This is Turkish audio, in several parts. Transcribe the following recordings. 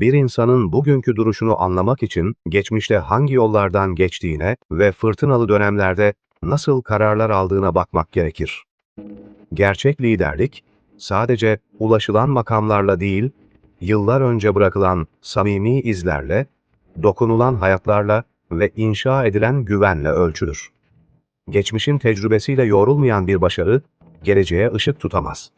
bir insanın bugünkü duruşunu anlamak için geçmişte hangi yollardan geçtiğine ve fırtınalı dönemlerde nasıl kararlar aldığına bakmak gerekir. Gerçek liderlik, sadece ulaşılan makamlarla değil, yıllar önce bırakılan samimi izlerle, dokunulan hayatlarla ve inşa edilen güvenle ölçülür. Geçmişin tecrübesiyle yoğrulmayan bir başarı, geleceğe ışık tutamaz.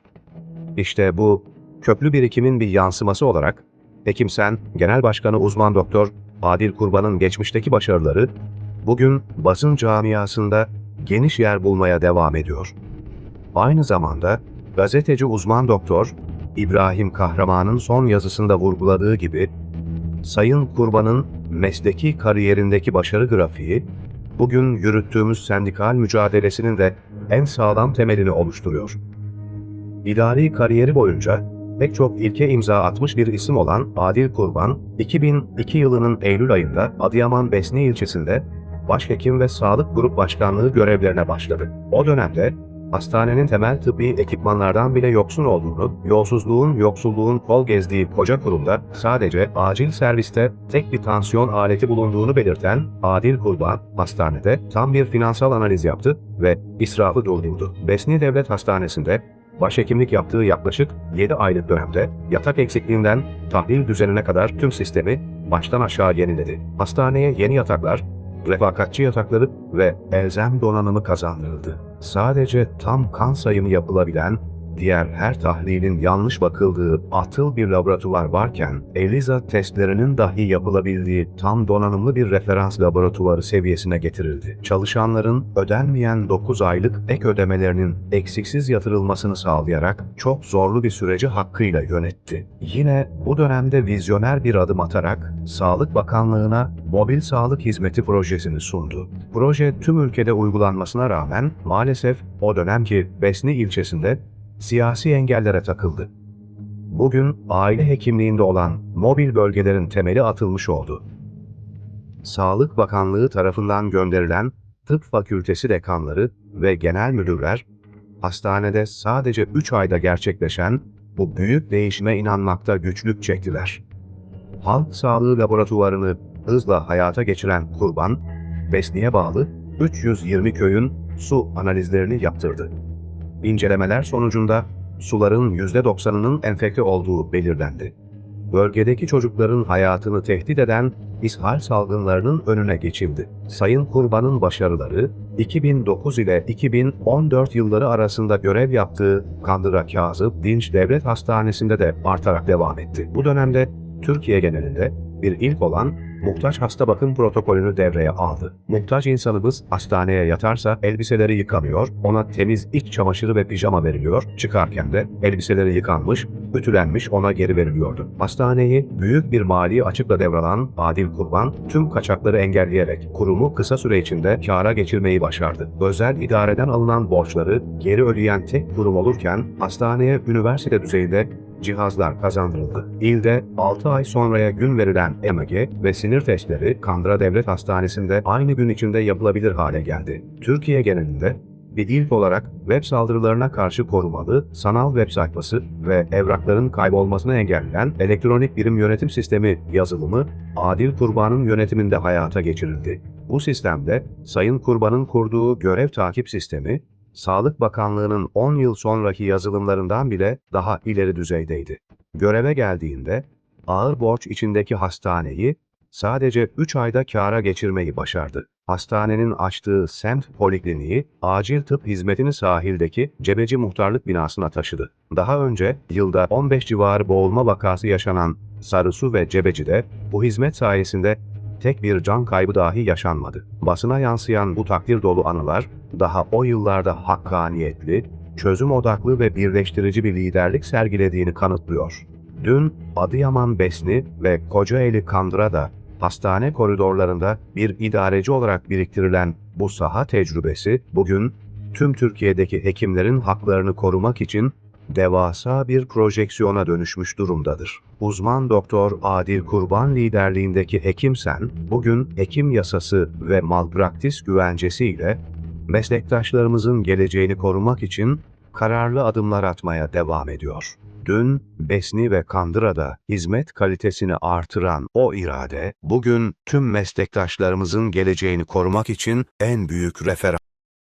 İşte bu, köklü birikimin bir yansıması olarak, Hekimsen Genel Başkanı Uzman Doktor Adil Kurban'ın geçmişteki başarıları, bugün basın camiasında geniş yer bulmaya devam ediyor. Aynı zamanda gazeteci uzman doktor İbrahim Kahraman'ın son yazısında vurguladığı gibi Sayın Kurban'ın mesleki kariyerindeki başarı grafiği bugün yürüttüğümüz sendikal mücadelesinin de en sağlam temelini oluşturuyor. İdari kariyeri boyunca pek çok ilke imza atmış bir isim olan Adil Kurban, 2002 yılının Eylül ayında Adıyaman Besni ilçesinde başhekim ve sağlık grup başkanlığı görevlerine başladı. O dönemde hastanenin temel tıbbi ekipmanlardan bile yoksun olduğunu, yolsuzluğun, yoksulluğun kol gezdiği koca kurumda sadece acil serviste tek bir tansiyon aleti bulunduğunu belirten Adil Kurban, hastanede tam bir finansal analiz yaptı ve israfı durdurdu. Besni Devlet Hastanesi'nde başhekimlik yaptığı yaklaşık 7 aylık dönemde yatak eksikliğinden tahlil düzenine kadar tüm sistemi baştan aşağı yeniledi. Hastaneye yeni yataklar, refakatçi yatakları ve elzem donanımı kazandırıldı. Sadece tam kan sayımı yapılabilen, diğer her tahlilin yanlış bakıldığı atıl bir laboratuvar varken, ELISA testlerinin dahi yapılabildiği tam donanımlı bir referans laboratuvarı seviyesine getirildi. Çalışanların ödenmeyen 9 aylık ek ödemelerinin eksiksiz yatırılmasını sağlayarak çok zorlu bir süreci hakkıyla yönetti. Yine bu dönemde vizyoner bir adım atarak Sağlık Bakanlığı'na mobil sağlık hizmeti projesini sundu. Proje tüm ülkede uygulanmasına rağmen maalesef o dönemki Besni ilçesinde siyasi engellere takıldı. Bugün aile hekimliğinde olan mobil bölgelerin temeli atılmış oldu. Sağlık Bakanlığı tarafından gönderilen tıp fakültesi dekanları ve genel müdürler, hastanede sadece 3 ayda gerçekleşen bu büyük değişime inanmakta güçlük çektiler. Halk Sağlığı Laboratuvarını hızla hayata geçiren Kurban, Besni'ye bağlı 320 köyün su analizlerini yaptırdı. İncelemeler sonucunda suların %90'ının enfekte olduğu belirlendi. Bölgedeki çocukların hayatını tehdit eden ishal salgınlarının önüne geçildi. Sayın Kurban'ın başarıları 2009 ile 2014 yılları arasında görev yaptığı Kandıra Kazım Dinç Devlet Hastanesi'nde de artarak devam etti. Bu dönemde Türkiye genelinde bir ilk olan muhtaç hasta bakım protokolünü devreye aldı. Muhtaç insanımız hastaneye yatarsa elbiseleri yıkamıyor, ona temiz iç çamaşırı ve pijama veriliyor, çıkarken de elbiseleri yıkanmış, ütülenmiş ona geri veriliyordu. Hastaneyi büyük bir mali açıkla devralan Adil Kurban, tüm kaçakları engelleyerek kurumu kısa süre içinde kâra geçirmeyi başardı. Özel idareden alınan borçları geri ödeyen tek kurum olurken, hastaneye üniversite düzeyinde cihazlar kazandırıldı. İlde 6 ay sonraya gün verilen EMG ve sinir testleri Kandıra Devlet Hastanesi'nde aynı gün içinde yapılabilir hale geldi. Türkiye genelinde bir ilk olarak web saldırılarına karşı korumalı sanal web sayfası ve evrakların kaybolmasını engelleyen elektronik birim yönetim sistemi yazılımı Adil Kurban'ın yönetiminde hayata geçirildi. Bu sistemde Sayın Kurban'ın kurduğu görev takip sistemi Sağlık Bakanlığı'nın 10 yıl sonraki yazılımlarından bile daha ileri düzeydeydi. Göreve geldiğinde ağır borç içindeki hastaneyi sadece 3 ayda kâra geçirmeyi başardı. Hastanenin açtığı semt polikliniği acil tıp hizmetini sahildeki Cebeci Muhtarlık binasına taşıdı. Daha önce yılda 15 civarı boğulma vakası yaşanan Sarısu ve Cebeci'de bu hizmet sayesinde tek bir can kaybı dahi yaşanmadı. Basına yansıyan bu takdir dolu anılar daha o yıllarda hakkaniyetli, çözüm odaklı ve birleştirici bir liderlik sergilediğini kanıtlıyor. Dün Adıyaman Besni ve Kocaeli Kandıra'da hastane koridorlarında bir idareci olarak biriktirilen bu saha tecrübesi bugün tüm Türkiye'deki hekimlerin haklarını korumak için devasa bir projeksiyona dönüşmüş durumdadır. Uzman doktor Adil Kurban liderliğindeki Hekimsen, bugün hekim yasası ve malpraktis güvencesiyle meslektaşlarımızın geleceğini korumak için kararlı adımlar atmaya devam ediyor. Dün Besni ve Kandıra'da hizmet kalitesini artıran o irade, bugün tüm meslektaşlarımızın geleceğini korumak için en büyük referans.